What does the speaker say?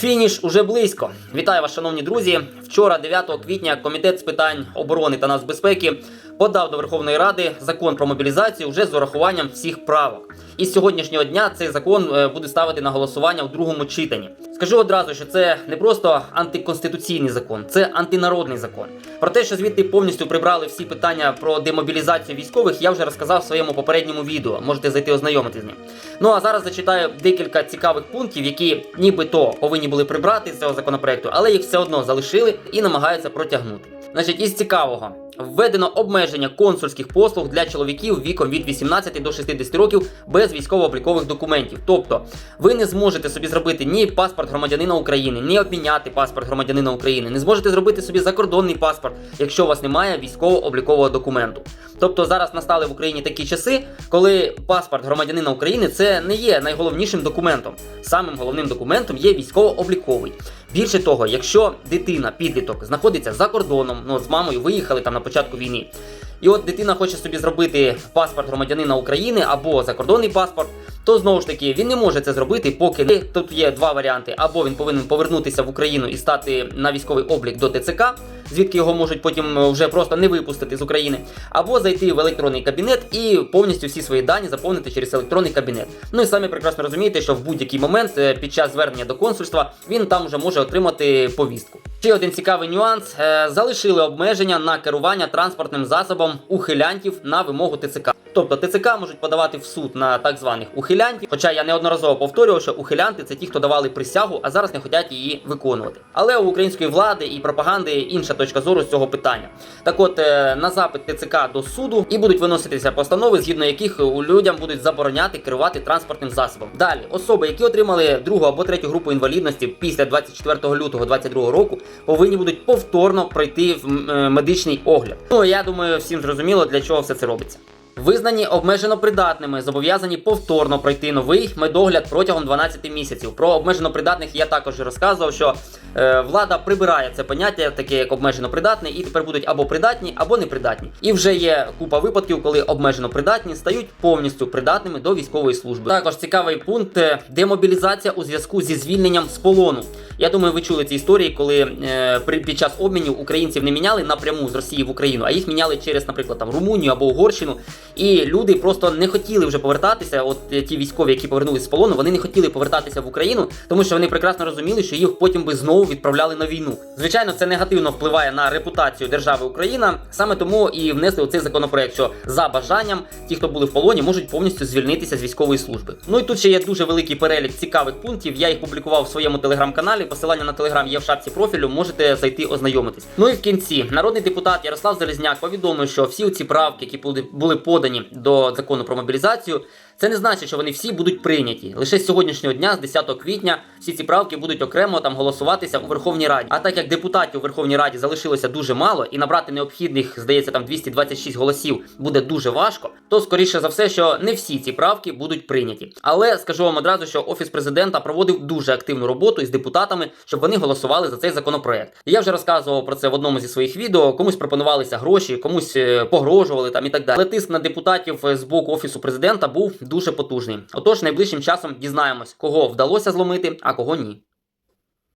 Фініш уже близько. Вітаю вас, шановні друзі. Вчора, 9 квітня, комітет з питань оборони та нацбезпеки подав до Верховної Ради закон про мобілізацію вже з урахуванням всіх правок. І з сьогоднішнього дня цей закон е, буде ставити на голосування у другому читанні. Скажу одразу, що це не просто антиконституційний закон, це антинародний закон. Про те, що звідти повністю прибрали всі питання про демобілізацію військових, я вже розказав в своєму попередньому відео. Можете зайти ознайомитися з ним. Ну а зараз зачитаю декілька цікавих пунктів, які нібито повинні були прибрати з цього законопроекту, але їх все одно залишили і намагаються протягнути. Значить, із цікавого. Введено обмеження консульських послуг для чоловіків віком від 18 до 60 років без військово-облікових документів. Тобто, ви не зможете собі зробити ні паспорт громадянина України, ні обміняти паспорт громадянина України, не зможете зробити собі закордонний паспорт, якщо у вас немає військово-облікового документу. Тобто зараз настали в Україні такі часи, коли паспорт громадянина України це не є найголовнішим документом. Самим головним документом є військово-обліковий. Більше того, якщо дитина, підліток, знаходиться за кордоном, ну з мамою виїхали там на початку війни, і от дитина хоче собі зробити паспорт громадянина України або закордонний паспорт, то знову ж таки він не може це зробити, поки не тут є два варіанти: або він повинен повернутися в Україну і стати на військовий облік до ТЦК, звідки його можуть потім е, вже просто не випустити з України, або зайти в електронний кабінет і повністю всі свої дані заповнити через електронний кабінет. Ну і самі прекрасно розумієте, що в будь-який момент е, під час звернення до консульства він там вже може отримати повістку. Ще один цікавий нюанс: Е, залишили обмеження на керування транспортним засобом ухилянтів на вимогу ТЦК. Тобто ТЦК можуть подавати в суд на так званих ухилянтів. Хоча я неодноразово повторював, що ухилянти це ті, хто давали присягу, а зараз не хочуть її виконувати. Але у української влади і пропаганди інша точка зору з цього питання. Так от е, на запит ТЦК до суду і будуть виноситися постанови, згідно яких у людям будуть забороняти керувати транспортним засобом. Далі особи, які отримали другу або третю групу інвалідності після 24 лютого 2022 року, повинні будуть повторно пройти в е, медичний огляд. Ну я думаю, всім зрозуміло для чого все це робиться. Визнані обмежено придатними, зобов'язані повторно пройти новий медогляд протягом 12 місяців. Про обмежено придатних я також розказував, що влада прибирає це поняття, таке як обмежено придатний, і тепер будуть або придатні, або непридатні. І вже є купа випадків, коли обмежено придатні стають повністю придатними до військової служби. Також цікавий пункт е, демобілізація у зв'язку зі звільненням з полону. Я думаю, ви чули ці історії, коли е, при під час обмінів українців не міняли напряму з Росії в Україну, а їх міняли через, наприклад, там Румунію або Угорщину. І люди просто не хотіли вже повертатися. От е, ті військові, які повернулися з полону, вони не хотіли повертатися в Україну, тому що вони прекрасно розуміли, що їх потім би знову відправляли на війну. Звичайно, це негативно впливає на репутацію держави Україна. Саме тому і внесли оцей законопроект, що за бажанням ті, хто були в полоні, можуть повністю звільнитися з військової служби. Ну і тут ще є дуже великий перелік цікавих пунктів. Я їх публікував в своєму телеграм-каналі. Посилання на телеграм є в шапці профілю. Можете зайти ознайомитись. Ну і в кінці народний депутат Ярослав Залізняк повідомив, що всі ці правки, які були подані до закону про мобілізацію, це не значить, що вони всі будуть прийняті. Лише з сьогоднішнього дня, з 10 квітня, всі ці правки будуть окремо там голосуватися у Верховній Раді. А так як депутатів у Верховній Раді залишилося дуже мало, і набрати необхідних, здається, там 226 голосів буде дуже важко, то скоріше за все, що не всі ці правки будуть прийняті. Але скажу вам одразу, що офіс президента проводив дуже активну роботу із депутатами, щоб вони голосували за цей законопроект. Я вже розказував про це в одному зі своїх відео. Комусь пропонувалися гроші, комусь е, погрожували там і так далі. Але тиск на депутатів з боку офісу президента був дуже потужний. Отож, найближчим часом дізнаємось, кого вдалося зломити, а кого ні.